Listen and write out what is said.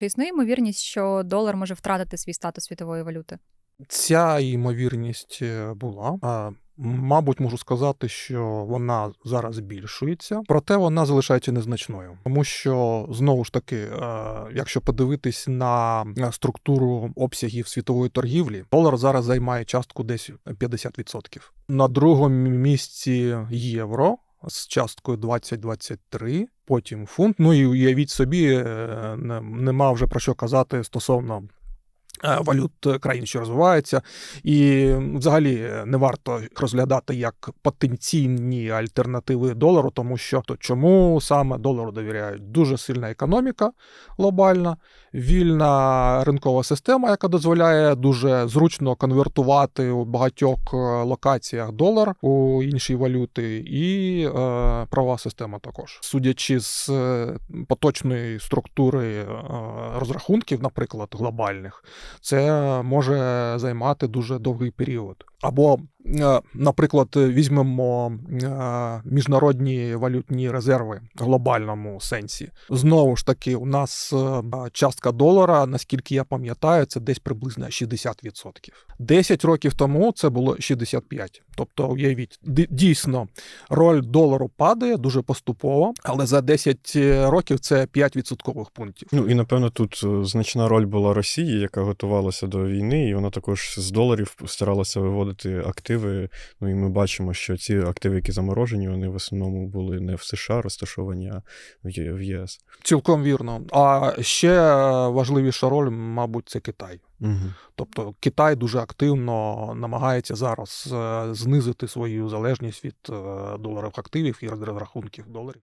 Чи існує ймовірність, що долар може втратити свій статус світової валюти? Ця ймовірність е, була. А, Мабуть, можу сказати, що вона зараз збільшується, проте вона залишається незначною, тому що знову ж таки, е, якщо подивитись на структуру обсягів світової торгівлі, долар зараз займає частку десь 50%. На другому місці євро. З часткою 20-23, потім фунт. Ну і уявіть собі, е, нема вже про що казати стосовно валют країн, що розвиваються, і взагалі е, не варто розглядати як потенційні альтернативи долару, тому що то чому саме долару довіряють? Дуже сильна економіка глобальна, вільна ринкова система, яка дозволяє дуже зручно конвертувати у багатьох е, локаціях долар у інші валюти, і е, права система також. Судячи з е, поточної структури е, розрахунків, наприклад, глобальних, це може займати дуже довгий період. Або, е, наприклад, візьмемо е, міжнародні валютні резерви в глобальному сенсі. Знову ж таки, у нас е, частка долара, наскільки я пам'ятаю, це десь приблизно 60%. 10 років тому це було 65%. Тобто, уявіть, дійсно роль долару падає дуже поступово, але за 10 років це 5 відсоткових пунктів. Ну і напевно тут е, значна роль була Росії, яка готувалася до війни, і вона також з доларів старалася виводити активи. Ну і ми бачимо, що ці активи, які заморожені, вони в основному були не в США розташовані, а в ЄС. Цілком вірно. А ще важливіша роль, мабуть, це Китай. Тобто Китай дуже активно намагається зараз е, знизити свою залежність від е, доларових активів і розрахунків доларів.